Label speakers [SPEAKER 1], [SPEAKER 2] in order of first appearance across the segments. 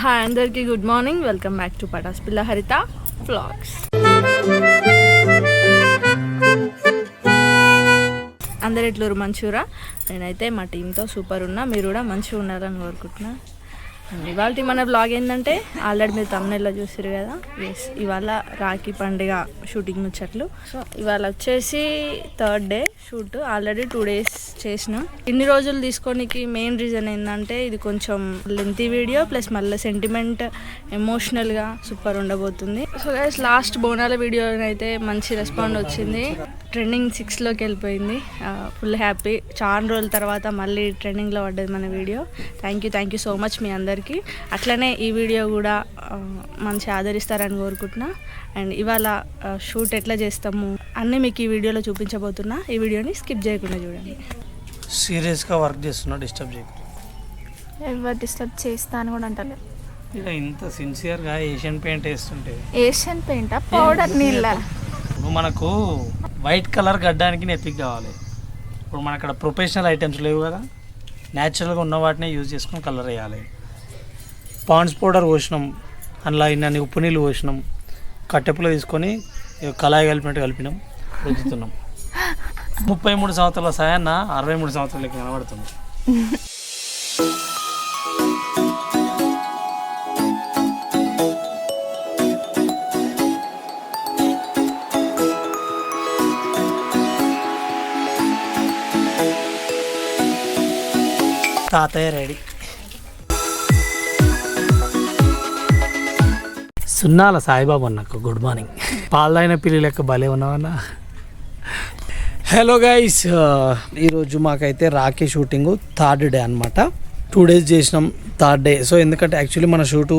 [SPEAKER 1] Hi అందరికీ good morning welcome back to Patas Pilla Haritha vlogs అందరు ఎట్లూరు మంచూరా నేనైతే మా టీంతో సూపర్ ఉన్నా. మీరు కూడా మంచిగా ఉండాలని కోరుకుంటున్నా. ఇవాళ మన బ్లాగ్ ఏంటంటే ఆల్రెడీ మీరు తమిళలో చూసారు కదా? ఎస్ ఇవాళ రాఖీ పండుగ షూటింగ్ ముచ్చట్లు. సో ఇవాళ వచ్చేసి third day shoot already two days చేసినాం. ఇన్ని రోజులు తీసుకోనికి మెయిన్ రీజన్ ఏంటంటే ఇది కొంచెం లెంతీ వీడియో ప్లస్ మళ్ళీ సెంటిమెంట్ ఎమోషనల్గా సూపర్ ఉండబోతుంది. సో గైస్ లాస్ట్ బోనాల వీడియో అయితే మంచి రెస్పాండ్ వచ్చింది. ట్రెండింగ్ సిక్స్లోకి వెళ్ళిపోయింది. ఫుల్ హ్యాపీ చాలా రోజుల తర్వాత మళ్ళీ ట్రెండింగ్లో పడ్డది మన video thank you thank you so much మీ అందరికీ. అట్లనే ఈ వీడియో కూడా మంచి ఆదరిస్తారని కోరుకుంటున్నా. అండ్ ఇవాళ షూట్ ఎట్లా చేస్తాము అన్నీ మీకు ఈ వీడియోలో చూపించబోతున్నా. ఈ వీడియోని స్కిప్ చేయకుండా చూడండి.
[SPEAKER 2] సీరియస్గా వర్క్ చేస్తున్నా డిస్టర్బ్ చేయకు.
[SPEAKER 3] ఎవరు డిస్టర్బ్ చేస్తా అని కూడా అంటలేదు.
[SPEAKER 2] ఇక ఇంత సిన్సియర్గా ఏషియన్ పెయింట్ వేస్తుంటే.
[SPEAKER 3] Asian paint? పౌడర్ నీళ్ళ.
[SPEAKER 2] ఇప్పుడు మనకు వైట్ కలర్ గడ్డానికి నెత్తికి కావాలి. ఇప్పుడు మన అక్కడ ప్రొఫెషనల్ ఐటమ్స్ లేవు కదా. న్యాచురల్గా ఉన్న వాటినే యూజ్ చేసుకొని కలర్ వేయాలి. పాండ్స్ పౌడర్ పోసినాం. అందులో ఇన్ని ఉప్పు నీళ్ళు పోసినాం. కట్టెప్పులో తీసుకొని కళాయి కలిపినట్టు కలిపినాం. రుచుతున్నాం ముప్పై మూడు సంవత్సరాల సాయన్న అరవై మూడు సంవత్సరాలకి కనబడుతుంది. తాతయ్య రెడీ. సున్నాల సాయిబాబు అన్నకు గుడ్ మార్నింగ్. పాలైన పిల్లి లెక్క భలే ఉన్నావన్నా. హలో గైస్ ఈరోజు మాకైతే రాఖీ షూటింగ్ థర్డ్ డే అనమాట టూ డేస్ చేసినాం థర్డ్ డే. సో ఎందుకంటే యాక్చువల్లీ మన షూటు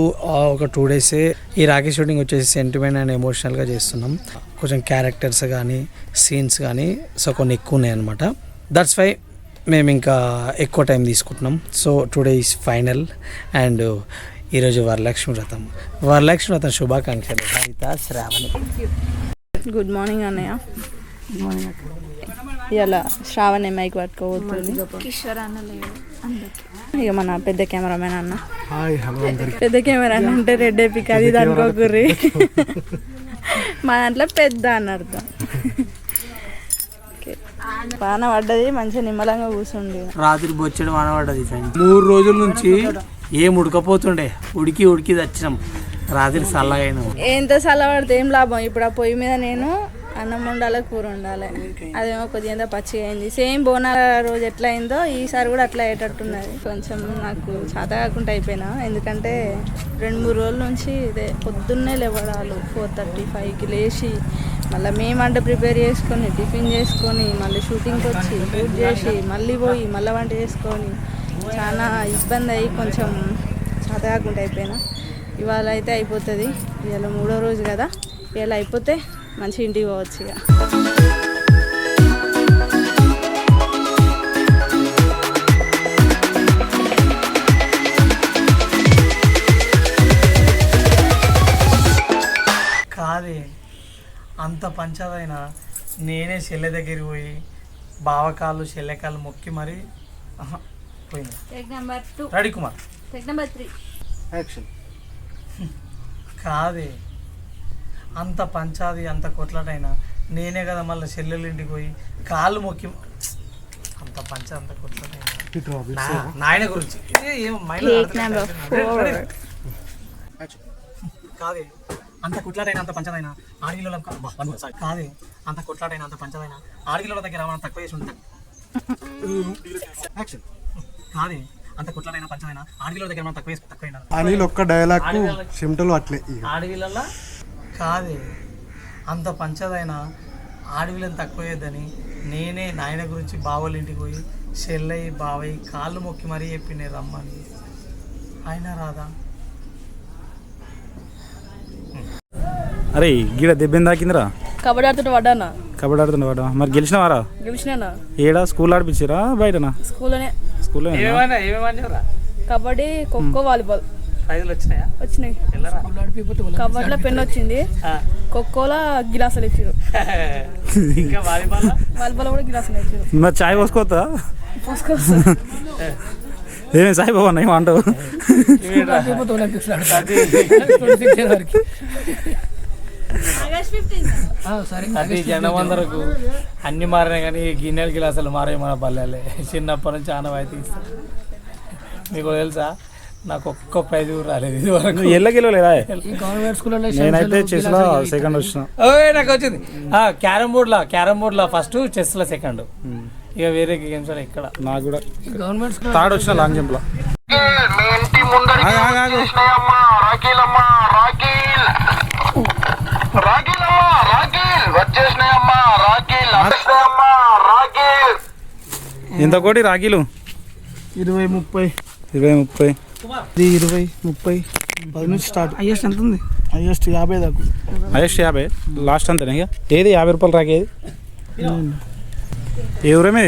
[SPEAKER 2] ఒక టూ డేసే ఈ రాఖీ షూటింగ్ వచ్చేసి సెంటిమెంట్ అండ్ ఎమోషనల్గా చేస్తున్నాం. కొంచెం క్యారెక్టర్స్ కానీ సీన్స్ కానీ సో కొన్ని ఎక్కువ ఉన్నాయి అనమాట దట్స్ వై మేము ఇంకా ఎక్కువ టైం తీసుకుంటున్నాం. So today is final and ఈరోజు వరలక్ష్మి వ్రతం. వరలక్ష్మి వ్రతం శుభాకాంక్షలు. హరిత శ్రావణి.
[SPEAKER 1] గుడ్ మార్నింగ్ అన్నయ్య. ఇలా శ్రావణ్ మైక్
[SPEAKER 3] అన్న అందరికి
[SPEAKER 1] ఇక మన పెద్ద కెమెరామెన్ అన్న. పెద్ద కెమెరా అంటే రెడ్ ఎపిక్ అది ఇది అనుకోకుర్రి మా దాంట్లో పెద్ద అని అర్థం. వాన పడ్డది మంచిగా నిమ్మలంగా కూర్చుండి.
[SPEAKER 2] రాత్రి బొచ్చడి వానబడ్డది ఫ్రెండ్ మూడు రోజుల నుంచి ఏం ఉడకపోతుండే? ఉడికి ఉడికి తెచ్చినాం. రాత్రి చల్లగా
[SPEAKER 1] ఎంత చల్లబడితే ఏం లాభం? ఇప్పుడు ఆ పొయ్యి మీద నేను అన్నం ఉండాలి కూర వండాలి. అదేమో కొద్దిగా పచ్చిగా అయింది సేమ్ బోనాల రోజు ఎట్లా అయిందో ఈసారి కూడా అట్లా అయ్యేటట్టున్నది. కొంచెం నాకు చేత కాకుండా అయిపోయినా. ఎందుకంటే రెండు మూడు రోజుల నుంచి ఇదే పొద్దున్నే లేవడాలు. ఫోర్ థర్టీ ఫైవ్కి లేచి మళ్ళీ మేము వంట ప్రిపేర్ చేసుకొని టిఫిన్ చేసుకొని మళ్ళీ షూటింగ్కి వచ్చి షూట్ చేసి మళ్ళీ పోయి మళ్ళీ వంట చేసుకొని చాలా ఇబ్బంది అయ్యి కొంచెం చదవకుండా అయిపోయినా. ఇవాళ అయితే అయిపోతుంది. ఇవాళ మూడో రోజు కదా. ఇవాళ అయిపోతే మంచి ఇంటికి పోవచ్చు ఇక.
[SPEAKER 2] కాదే అంత పంచదైనా నేనే చెల్లె దగ్గరికి పోయి బావకాళ్ళు చెల్లెకాళ్ళు మొక్కి మరి
[SPEAKER 1] take number two
[SPEAKER 2] ready Kumar
[SPEAKER 1] take number three
[SPEAKER 2] కాదే. అంత పంచాది అంత కొట్లాటైనా నేనే కదా మళ్ళీ చెల్లెలు ఇంటికి పోయి కాళ్ళు మొక్కి అంత పంచ అంత కొట్లాటైనా. నా- నాయన గురించి. కాదే. అంత కొట్లాటైనా అంత పంచదైనా ఆడగిలో కాదే. అంత కొట్లాటైనా అంత పంచదైనా ఆడగిలో దగ్గర మనం తక్కువ చేసి ఉంటాం. కాదే అంత కొట్లాటైనా పంచదైనా ఆడగిలో దగ్గర మనం తక్కువ తక్కువ
[SPEAKER 4] అనిల్ ఒక్క డైలాగ్ చెమటలు అట్లే ఇక.
[SPEAKER 2] ఆడవిలల్లా కాదే అంత పంచదైనా ఆడవిలను తక్కువ చేయొద్దని నేనే నాయన గురించి బావోళ్ళ ఇంటికి పోయి చెల్లయ్య బావయ్య కాళ్ళు మొక్కి మరీ చెప్పిండే రమ్మని ఆయన రాదా?
[SPEAKER 5] అరే గీడ దెబ్బేం తాకిందిరా?
[SPEAKER 1] కబడ్డీ ఆడుతుంటే పడ్డానా?
[SPEAKER 5] కబడ్డీ ఆడుతుండే వాడు మరి గెలిచినవారా?
[SPEAKER 1] గెలిచినానా?
[SPEAKER 5] ఏడా స్కూల్ ఆడిపించారా బయటనా?
[SPEAKER 1] స్కూల్లోనే.
[SPEAKER 5] స్కూల్లో
[SPEAKER 1] కబడ్డీ ఖోఖో వాలీబాల్.
[SPEAKER 2] ప్రైజులు వచ్చినాయా.
[SPEAKER 1] వచ్చినాయి కబడ్డీలో పెన్ వచ్చింది. ఖోఖోలో గిలాసులు ఇచ్చారు
[SPEAKER 2] ఇంకా వాలీబాల్
[SPEAKER 1] వాలీబాల్ కూడా గిలాసులు ఇచ్చారు
[SPEAKER 5] మరి చాయ్ పోసుకోవద్దా?
[SPEAKER 1] పోసుకోవచ్చు
[SPEAKER 5] ఏమే సాయిబాబా అన్న ఏమంటావు
[SPEAKER 2] అది జనం అందరకు అన్ని మారినాయి కానీ గిన్నెల గిలాసులు మారే మన పల్లెలే. చిన్నప్పటి నుంచి ఆనవాయితీ ఇస్తారు మీకు తెలుసా? నాకు ఒక్క ప్రైజ్ రాలేదు ఇది వరకు
[SPEAKER 5] నువ్వు ఎల్లగెలవలేదా నేనైతే చెస్లో సెకండ్ వచ్చిన.
[SPEAKER 2] ఓయ్ నాకు వచ్చింది. క్యారమ్ బోర్డ్లా క్యారమ్ బోర్డ్లా ఫస్ట్ చెస్లో సెకండ్ ఇక వేరే గేమ్స్ ఇక్కడ.
[SPEAKER 5] నాకు కూడా. థర్డ్ వచ్చిన లాంగ్ జంప్లో ఆగు, ఆగు, ఆగు. ఎంత కోటి రాఖీలు?
[SPEAKER 6] ఇరవై ముప్పై.
[SPEAKER 5] ఇరవై ముప్పై.
[SPEAKER 6] ఇది ఇరవై ముప్పై. పది నుంచి స్టార్ట్. హైయెస్ట్ ఎంత ఉంది? హైయెస్ట్ యాభై దాకా.
[SPEAKER 5] హైయెస్ట్ యాభై. లాస్ట్ అంతనే ఇక? ఏది? యాభై రూపాయలు రాకి ఏది? ఏ ఊరేమే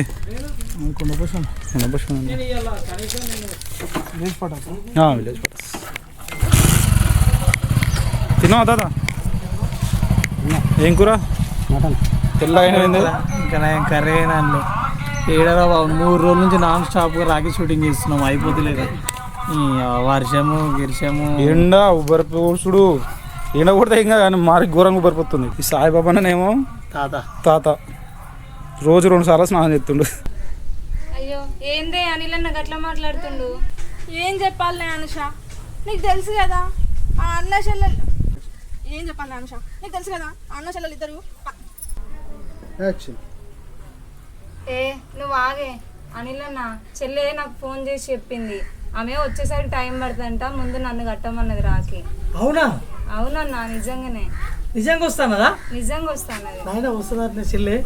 [SPEAKER 6] కొండ కోసం విలేజ్ పటాక
[SPEAKER 5] విలేజ్ ఫోటోస్ తిన్నావా దాదా ఏం కూర? తెల్లగా
[SPEAKER 2] ఇంకా కర్రీ అయినా ఏడరా బాబు మూడు రోజుల నుంచి నాన్ స్టాప్గా రాకెట్ షూటింగ్ చేస్తున్నాం అయిపోతలేదు ఈ వర్షము గిర్షము.
[SPEAKER 5] ఎండ ఉబ్బరిపోసుడు. ఎండ కొడితే ఇంకా కానీ మారి ఘోరంగా ఉబ్బరిపోతుంది. ఈ సాయిబాబానేమో
[SPEAKER 2] తాత.
[SPEAKER 5] తాత. రోజు రెండు సార్లు స్నానం చేస్తుండు.
[SPEAKER 7] అయ్యో ఏందే అనిల్ అన్న గట్లా మాట్లాడుతుండు?
[SPEAKER 1] ఏం చెప్పాలి అనుష? నీకు తెలుసు కదా ఆ అన్న చెల్లెలు ఏం చెప్పాలి అనుష? నీకు తెలుసు కదా ఆ అన్న చెల్లెలు ఇద్దరు?
[SPEAKER 4] యాక్షన్
[SPEAKER 7] ఏ నువ్వు ఆగే. అనిల్ అన్న చెల్లె నాకు ఫోన్ చేసి చెప్పింది. ఆమె వచ్చేసరికి టైం పడుతుందంట ముందు నన్ను కట్టమన్నది రాకి.
[SPEAKER 2] అవునా?
[SPEAKER 7] అవునన్నా నిజంగానే.
[SPEAKER 2] నిజంగా వస్తానదా?
[SPEAKER 7] నిజంగా వస్తానది.
[SPEAKER 2] నాయన వస్తుందట చెల్లె.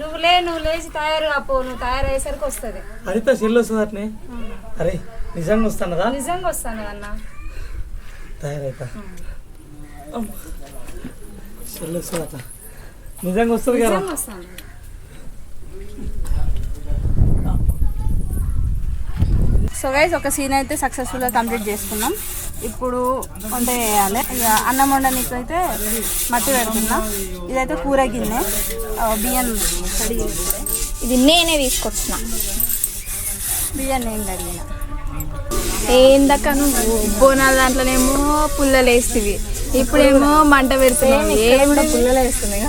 [SPEAKER 7] నువ్వు లే నువ్వు లేచి తయారు కాపో నువ్వు తయారయ్యేసరికి వస్తుంది.
[SPEAKER 2] అడితే చెల్లి వస్తుందటనే? అరే నిజంగా వస్తానదా?
[SPEAKER 7] నిజంగా వస్తాను అన్న.
[SPEAKER 2] తయారైతా. చెల్లి వస్తుందట. నిజంగా వస్తుంది కదా
[SPEAKER 7] నిజంగా వస్తాను
[SPEAKER 1] సో గైస్ ఒక సీన్ అయితే సక్సెస్ఫుల్గా కంప్లీట్ చేసుకున్నాం. ఇప్పుడు వంట చేయాలి. ఇక అన్నం వండడానికి అయితే మట్టి పెడుతున్నా. ఇదైతే కూర గిన్నె బియ్యం కడిగి.
[SPEAKER 3] ఇది నేనే తీసుకొచ్చిన.
[SPEAKER 1] బియ్యం నేను కడిగిన.
[SPEAKER 3] ఏందక్క నువ్వు? బోనాల దాంట్లోనేమో పుల్లలు వేస్తేవి. ఇప్పుడేమో మంట పెడుతున్నావు. ఏమి
[SPEAKER 1] పుల్లలు వేస్తుంది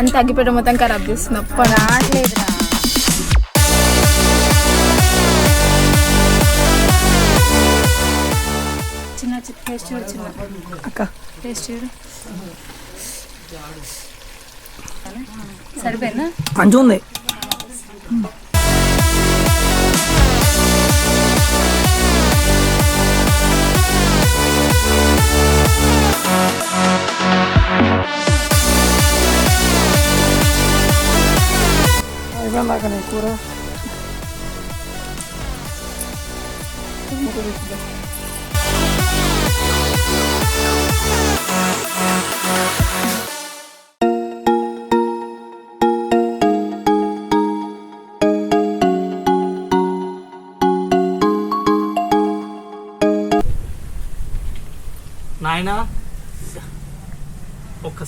[SPEAKER 3] అంత అగ్గిపెట్ట మొత్తం ఖరాబ్ చేస్తున్నావు. అప్ప రావట్లేదురా.
[SPEAKER 7] టేస్ట్ చూడు చిన్న.
[SPEAKER 6] అక్క
[SPEAKER 7] టేస్ట్ చూడు. సరిపోయిందా?
[SPEAKER 6] మంచిగా ఉంది. అయిపోయిందాక కూర.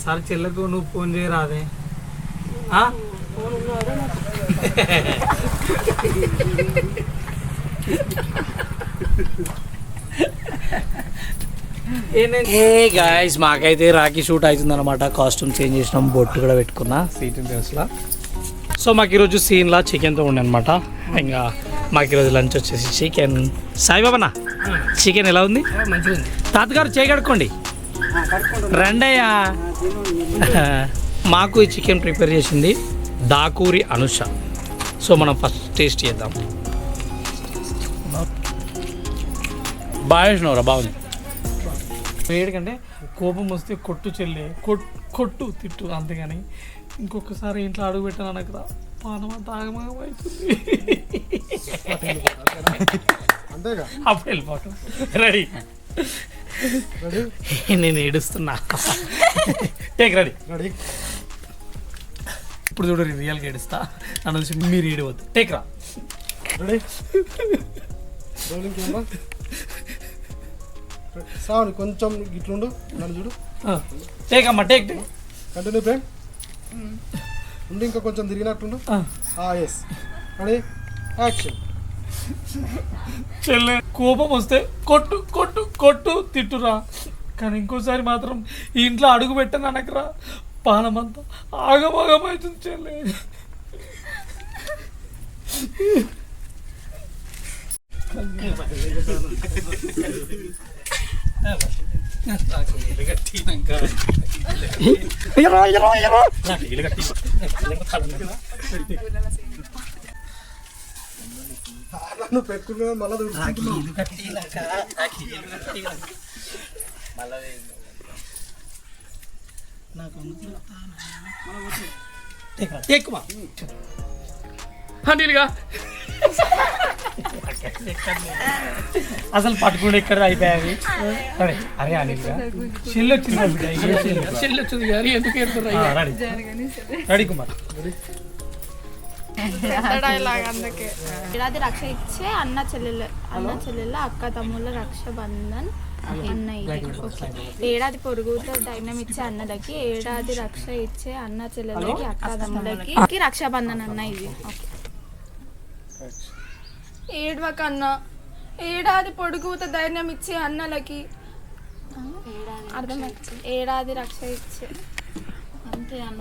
[SPEAKER 2] ఒక్కసారి చెల్లకు నువ్వు ఫోన్ చేయరాదే? ఏ గాయస్ మాకైతే రాఖీ షూట్ అవుతుంది అనమాట కాస్ట్యూమ్ చేంజ్ చేసినాం బొట్టు కూడా పెట్టుకున్నా. సీట్ డ్రెస్లా సో మాకు ఈరోజు సీన్లా చికెన్తో ఉండే అనమాట ఇంకా మాకు ఈరోజు లంచ్ వచ్చేసి చికెన్ సాయిబాబానా? చికెన్ ఎలా ఉంది? మంచిగా ఉంది తాతగారు చేయగడుకోండి రండయ్యా. మాకు ఈ చికెన్ ప్రిపేర్ చేసింది దాకూరి అనుష. సో మనం ఫస్ట్ టేస్ట్ చేద్దాం. బాగా చేసినవరా బాగుంది. వేడికంటే కోపం వస్తే కొట్టు చెల్లి. కొట్ కొట్టు తిట్టు అంతేగాని ఇంకొకసారి ఇంట్లో అడుగు పెట్టాను నాకు రా. పానం అంతా ఆగమాగం అవుతుంది.
[SPEAKER 4] అంతేగా.
[SPEAKER 2] అప్పుడు వెళ్ళిపోవటం రెడీ. నేను ఏడుస్తున్నా. టేక్ రెడీ
[SPEAKER 4] రెడీ
[SPEAKER 2] ఇప్పుడు చూడు రియల్గా ఏడుస్తా. నన్ను చూసి మీరు ఏడవద్దు. టేక్ రా
[SPEAKER 4] రెడీ రోలింగ్ కెమెరా సావని కొంచెం ఇట్లుండు. నన్ను చూడు.
[SPEAKER 2] టేక్ అమ్మా టేక్ టేక్
[SPEAKER 4] కంటిన్యూ ప్రేమ్ ఉండి ఇంకా కొంచెం తిరిగినట్టుండు ఎస్ రెడీ యాక్షన్
[SPEAKER 2] చెల్లె కోపం వస్తే కొట్టు కొట్టు కొట్టు తిట్టురా. కానీ ఇంకోసారి మాత్రం ఈ ఇంట్లో అడుగు పెట్టను అనకరా. పానమంతా ఆగమాగమవుతుంది చెల్లె.
[SPEAKER 4] నువ్వు పెట్టుకున్నా మళ్ళీ దుడుచుకుంటున్నావు.
[SPEAKER 2] ఎక్కువ అనిల్గా అసలు పట్టుకుంటే ఎక్కడ అయిపోయావి అరే అరే అనిల్గా చెల్లి వచ్చింది చెల్లి. వచ్చింది కానీ ఎందుకు ఎడుతున్నారు ఆ, రెడీ. రెడీ
[SPEAKER 3] ఏడాది రక్ష ఇచ్చే అన్న చెల్లెల అన్న చెల్లెల అక్క తమ్ముళ్ళ రక్ష బంధన్ అన్న ఇది ఓకే ఏడాది పొరుగుతో దైనం ఇచ్చే అన్నలకి ఏడాది రక్ష ఇచ్చే అన్న చెల్లెలకి అక్క తమ్ముళ్ళకి రక్షాబంధన్ అన్న ఇది. ఓకే ఏడవక అన్న ఏడాది పొడుగుత ధైర్యం ఇచ్చే అన్నలకి. అర్థమైంది. ఏడాది రక్ష ఇచ్చే. అంతే అన్న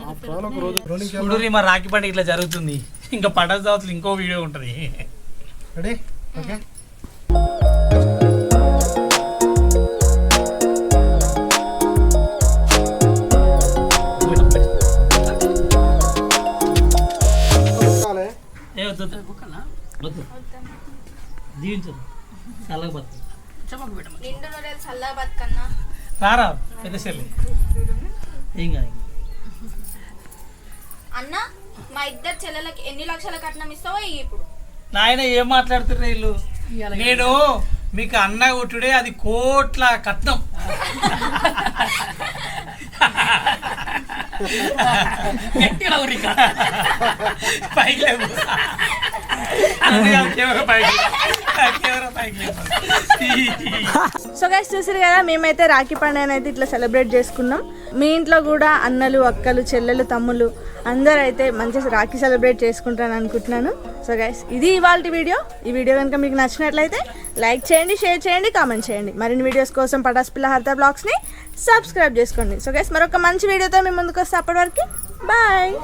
[SPEAKER 2] రాఖీ పండుగ ఇట్లా జరుగుతుంది. ఇంకా పటాస్ దావతులు ఇంకో వీడియో ఉంటుంది.
[SPEAKER 4] రెడీ ఓకే
[SPEAKER 2] దీవించదు చల్లగా బతుకు రారా పెద్ద చెల్లి. ఏం కాదు.
[SPEAKER 3] అన్న మా ఇద్దరు చెల్లెలకి ఎన్ని లక్షల కట్నం ఇస్తావో ఇయ్యి ఇప్పుడు
[SPEAKER 2] నాయన ఏం మాట్లాడుతున్నారు వీళ్ళు నేను మీకు అన్న కొట్టుడే అది కోట్ల కట్నం. పైకి లేవు. పైకి పైకి లేవు.
[SPEAKER 1] సో గైస్ చూసారు కదా మేమైతే రాఖీ పండుగ అయితే ఇట్లా సెలబ్రేట్ చేసుకున్నాం. మీ ఇంట్లో కూడా అన్నలు అక్కలు చెల్లెలు తమ్ములు అందరూ అయితే మంచిగా రాఖీ సెలబ్రేట్ చేసుకుంటాను అనుకుంటున్నాను. సో గైస్ ఇది ఇవాళ వీడియో. ఈ వీడియో కనుక మీకు నచ్చినట్లయితే లైక్ చేయండి షేర్ చేయండి కామెంట్ చేయండి. మరిన్ని వీడియోస్ కోసం పటాస్ పిల్ల హర్తా బ్లాగ్స్ని సబ్స్క్రైబ్ చేసుకోండి. సో గైస్ మరొక మంచి వీడియోతో మేము ముందుకు వస్తే అప్పటి వరకు బాయ్